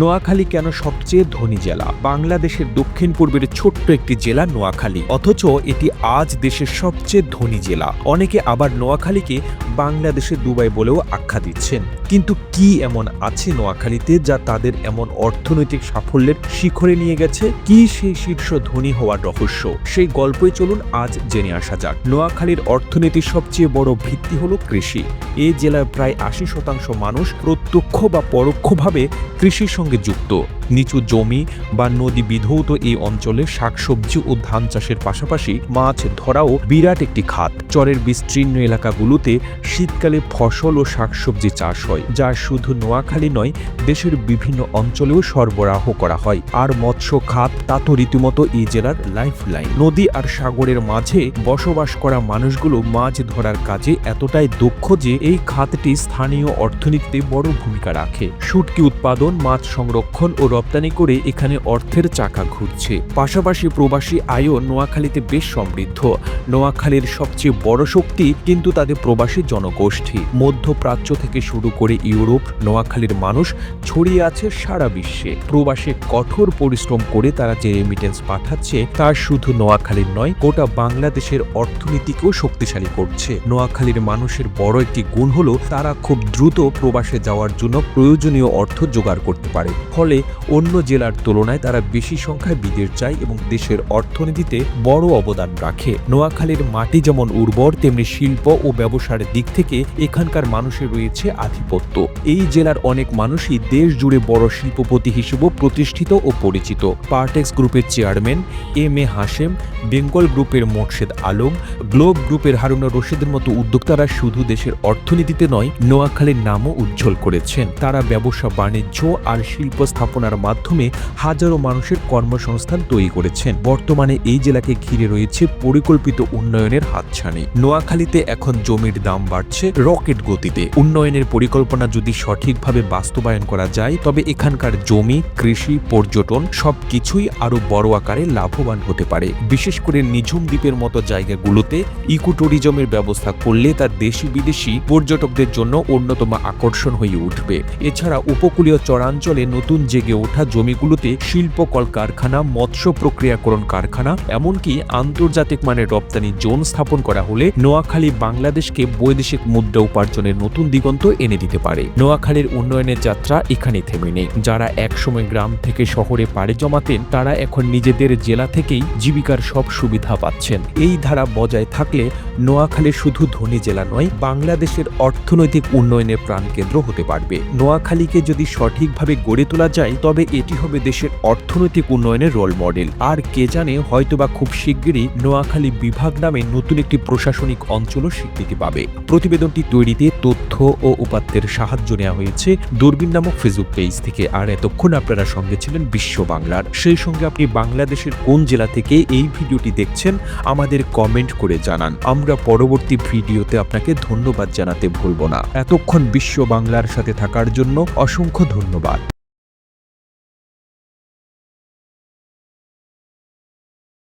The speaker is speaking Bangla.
নোয়াখালী কেন সবচেয়ে ধনী জেলা? বাংলাদেশের দক্ষিণ পূর্বের ছোট্ট একটি জেলা নোয়াখালী। অথচ এটি আজ দেশের সবচেয়ে ধনী জেলা। অনেকে আবার নোয়াখালীকে বাংলাদেশের দুবাই বলেও আখ্যা দিচ্ছেন। কিন্তু কি এমন আছে নোয়াখালীতে যা তাদের এমন অর্থনৈতিক সাফল্যের শিখরে নিয়ে গেছে? কি সেই শীর্ষ ধনী হওয়ার রহস্য? সেই গল্পই চলুন আজ জেনে আসা যাক। নোয়াখালীর অর্থনীতির সবচেয়ে বড় ভিত্তি হলো কৃষি। এই জেলার প্রায় আশি শতাংশ মানুষ প্রত্যক্ষ বা পরোক্ষভাবে কৃষির সঙ্গে যুক্ত। নিচু জমি বা নদী বিধৌত এই অঞ্চলে শাকসবজি ও ধান চাষের পাশাপাশি মাছ ধরাও বিরাট একটি খাত। চরের বিস্তীর্ণ এলাকাগুলোতে শীতকালে ফসল ও শাকসবজি চাষ হয়, যা শুধু নোয়াখালী নয়, দেশের বিভিন্ন অঞ্চলেও সরবরাহ করা হয়। আর মৎস্য খাত তা তো রীতিমতো এই জেলার লাইফ লাইন নদী আর সাগরের মাঝে বসবাস করা মানুষগুলো মাছ ধরার কাজে এতটাই দক্ষ যে এই খাতটি স্থানীয় অর্থনীতিতে বড় ভূমিকা রাখে। শুটকি উৎপাদন, মাছ সংরক্ষণ ও রপ্তানি করে এখানে অর্থের চাকা ঘুরছে পাশাপাশি প্রবাসী আয়ও নোয়াখালীতে বেশ সমৃদ্ধ। নোয়াখালীর সবচেয়ে বড় শক্তি কিন্তু তাদের প্রবাসী জনগোষ্ঠী। মধ্যপ্রাচ্য থেকে শুরু করে ইউরোপ, নোয়াখালীর মানুষ ছড়িয়ে আছে সারা বিশ্বে। প্রবাসে কঠোর পরিশ্রম করে তারা যে রেমিটেন্স পাঠাচ্ছে, তা শুধু নোয়াখালীর নয়, গোটা বাংলাদেশের অর্থনীতিকেও শক্তিশালী করছে। নোয়াখালীর মানুষের বড় একটি গুণ হলো, তারা খুব দ্রুত প্রবাসে যাওয়ার জন্য প্রয়োজনীয় অর্থ জোগাড় করতে পারে। ফলে অন্য জেলার তুলনায় তারা বেশি সংখ্যায় বিদেশ যায় এবং দেশের অর্থনীতিতে বড় অবদান রাখে। নোয়াখালীর মাটি যেমন উর্বর, তেমনি শিল্প ও ব্যবসার দিক থেকে এখানকার মানুষের রয়েছে আধিপত্য। এই জেলার অনেক মানুষই দেশ জুড়ে বড় শিল্পপতি হিসেবে প্রতিষ্ঠিত ও পরিচিত। পার্টেক্স গ্রুপের chairman M A Hashem, Bengal গ্রুপের মোর্শেদ আলম, গ্লোব গ্রুপের হারুনা রশিদের মতো উদ্যোক্তারা শুধু দেশের অর্থনীতিতে নয়, নোয়াখালীর নামও উজ্জ্বল করেছেন। তারা ব্যবসা, বাণিজ্য আর শিল্প স্থাপনার মাধ্যমে হাজারো মানুষের কর্মসংস্থান তৈরি করেছেন। বর্তমানে এই জেলাকে ঘিরে রয়েছে পরিকল্পিত উন্নয়নের হাতছানি। নোয়াখালীতে এখন জমির দাম বাড়ছে রকেট গতিতে। উন্নয়নের পরিকল্পনা যদি সঠিকভাবে বাস্তবায়ন করা যায়, তবে এখানকার জমি, কৃষি, পর্যটন সবকিছুই আরও বড় আকারে লাভবান হতে পারে। বিশেষ করে নিঝুম দ্বীপের মতো জায়গাগুলোতে ইকো ট্যুরিজমের ব্যবস্থা করলে তা দেশি বিদেশি পর্যটকদের জন্য অন্যতম আকর্ষণ হয়ে উঠবে। এছাড়া উপকূলীয় চরাঞ্চলে নতুন জেগে ওঠা জমিগুলোতে শিল্প কলকারখানা, মৎস্য প্রক্রিয়াকরণ কারখানা, এমনকি আন্তর্জাতিক মানের রপ্তানি জোন স্থাপন করা হলে নোয়াখালী বাংলাদেশকে বৈদেশিক মুদ্রা উপার্জনের নতুন দিগন্ত এনে দিতে পারে। নোয়াখালীর উন্নয়নের যাত্রা এখানে থেমে নেই। যারা একসময় গ্রাম থেকে শহরে পাড়ি জমাতেন, তারা এখন নিজেদের জেলা থেকেই জীবিকার সব সুবিধা পাচ্ছেন। এই ধারা বজায় থাকলে নোয়াখালী শুধু ধনী জেলা নয়, বাংলাদেশের অর্থনৈতিক উন্নয়নের প্রাণকেন্দ্র হতে পারবে। নোয়াখালীকে যদি সঠিকভাবে গড়ে তোলা যায়, তবে এটি হবে দেশের অর্থনৈতিক উন্নয়নের রোল মডেল। আর কে জানে, হয়তোবা খুব শিগগিরই নোয়াখালী বিভাগ নামে নতুন একটি প্রশাসনিক অঞ্চলও স্বীকৃতি পাবে। প্রতিবেদনটি তৈরিতে তথ্য ও উপাত্তের সাহায্য নেওয়া হয়েছে দূরবীন নামক ফেসবুক পেজ থেকে। আর এতক্ষণ আপনারা সঙ্গে ছিলেন বিশ্ব বাংলার। সেই সঙ্গে আপনি বাংলাদেশের কোন জেলা থেকে এই ভিডিওটি দেখছেন, আমাদের কমেন্ট করে জানান। আমরা পরবর্তী ভিডিওতে আপনাকে ধন্যবাদ জানাতে ভুলব না। এতক্ষণ বিশ্ব বাংলার সাথে থাকার জন্য অসংখ্য ধন্যবাদ।